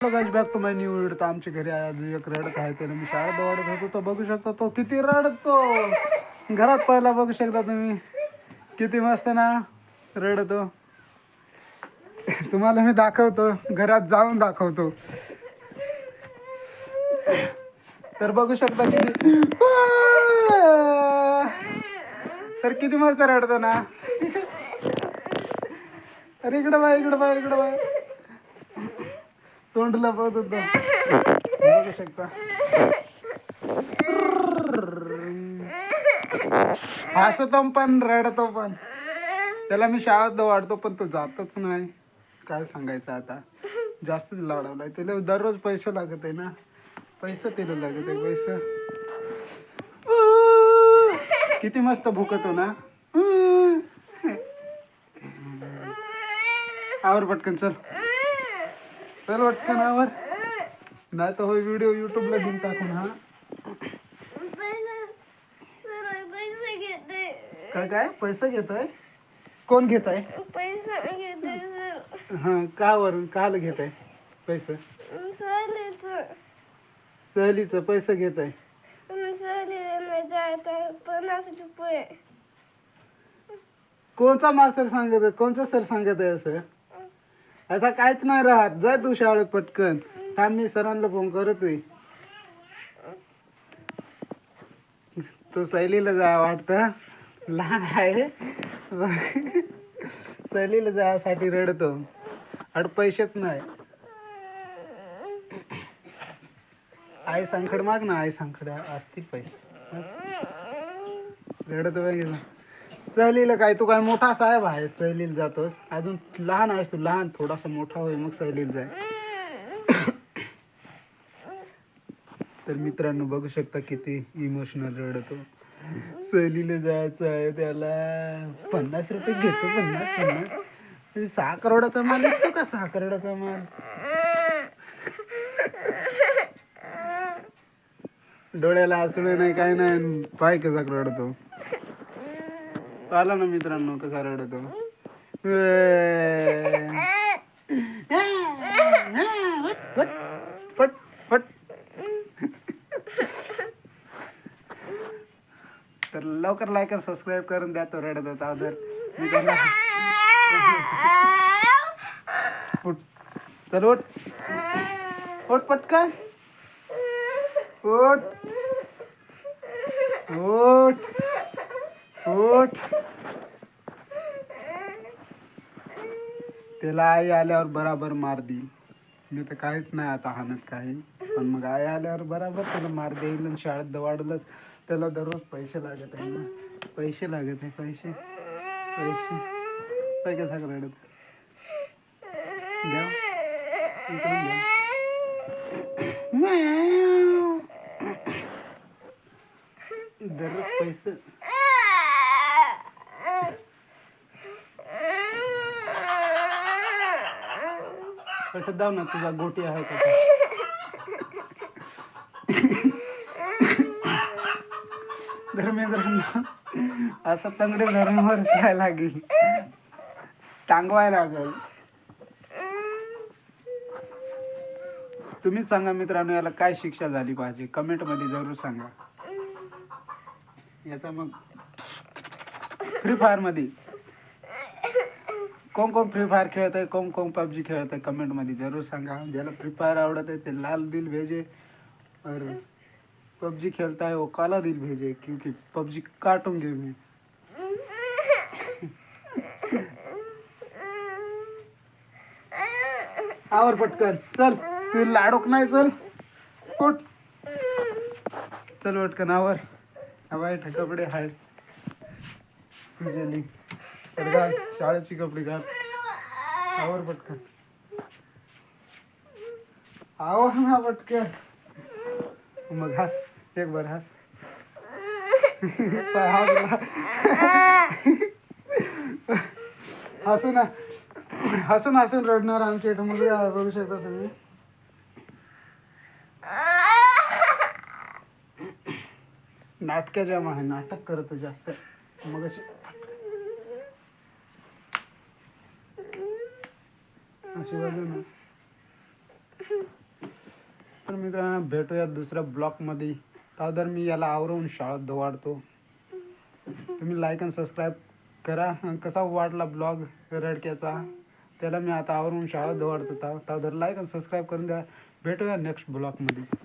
Guys back to my new video तर आमच्या घरी आज एक रडत आहे त्याला मी शाळेत दौडत होतो तर बघू शकता तो किती रडतो. घरात पहिला बघू शकता तुम्ही. किती मस्त ना रडतो. तुम्हाला मी दाखवतो घरात जाऊन दाखवतो. तर बघू शकता किती. तर किती मस्त रडतो ना. अरे इकडं बाय इकडं बाय इकडं बाय तोंड लपवत होत. बघू शकता. हसतो पण रडतो पण. त्याला मी शाळेत वाढतो पण तो जातच नाही. काय सांगायचं आता? जास्तच लावलाय त्याला दररोज पैसे लागत आहे ना. पैसा त्याला लागत आहे पैसा. किती मस्त भुकतो हो ना. आवर पटकन चल. चल पटकन नावर नाही तर हो व्हिडिओ युट्यूबला देऊन टाकून हा. काय काय? पैसा घेत आहे कोण घेत आहे पैसे घेते सर हा का वरून? काल घेत आहे पैसे? सहलीचं सहलीचं पैसे घेत आहे सहलीला जायचं आहे पन्नास रुपये कोणचा मास्तर सांगत आहे? कोणचा सर सांगत आहे असं? असं काहीच नाही राहत. जा तू शाळेत पटकन. थांब मी सरांना फोन करतोय. तो सहलीला जा वाटत. लहान आहे. सहलीला जायसाठी रडतो. अड पैसेच नाही. आई संकट माग ना. आई संकट असतील पैसे. रडतो वगैरे सहलीला काय तू काय मोठा साहेब आहे सहलीला जातोस? अजून लहान आहेस तू लहान थोडासा मोठा होय मग सहलीला जाय. तर मित्रांनो बघू शकता किती इमोशनल रडतो. सहलीला जायचं आहे त्याला. पन्नास रुपये घेतो पन्नास पन्नास. म्हणजे सहा करोडाचा माल येतो का सहा करोडाचा माल? डोळ्याला असू नाही काय नाही पाय कसा रडतो? आला ना मित्रांनो कसा रडतो फट फट फट तर लवकर लाईक आणि सबस्क्राईब करून द्या तो रडत होता तर मी त्यांना उठ. चल उठ. उठ पटकन. उठ. उठ. उठ. त्याला आई आल्यावर बराबर मार देईल. मी तर काहीच नाही आता हाणत काही. पण मग आई आल्यावर बराबर त्याला मार देईल आणि शाळेत दवाडलंच त्याला दररोज पैसे लागत आहे ना. पैसे लागत आहे पैसे. पैसे. काय कसा रडत द्या इकडून द्या दररोज पैसे. पैसे दाव ना तुझा गोटी आहे का धर्मेंद्रांना असं तंगडे धरून जाय लागेल. टांगवाय लागेल. तुम्हीच सांगा मित्रांनो याला काय शिक्षा झाली पाहिजे? कमेंटमध्ये जरूर सांगा. याचा मग फ्री फायरमध्ये. कोण कोण फ्री फायर खेळत आहे कोण कोण पबजी खेळत आहे कमेंटमध्ये जरूर सांगा. ज्याला फ्री फायर आवडत आहे ते लाल दिल भेजे. और पबजी खेलता है वो काला दिल भेजे क्योंकि पबजी काटूंगे मैं. आवर पटकन चल. तू लाडूक नाही चल. उठ. चल पटकन आवर. हवाय कपडे आहेत. कपडे घाल शाळेची कपडे घाल आवर पटकन. आवर ना पटकन. मग हस एक बार हस. पाय हसू ना. हसून हसून रडणार आमच्या इथं. मुलगी बघू शकता तुम्ही. नाटक जेव्हा आहे नाटक करतो जास्त. मग अशी अशी बाजू ना तर मित्रांनो भेटूया दुसऱ्या ब्लॉकमध्ये तर मी याला आवरून शाळेत वाढतो तुम्ही लाईक आणि सबस्क्राईब करा. आणि कसा वाटला ब्लॉग रडक्याचा? त्याला मी आता आवरून शाळेत वाढतो तर लाईक आणि सबस्क्राईब करून द्या. भेटूया नेक्स्ट ब्लॉकमध्ये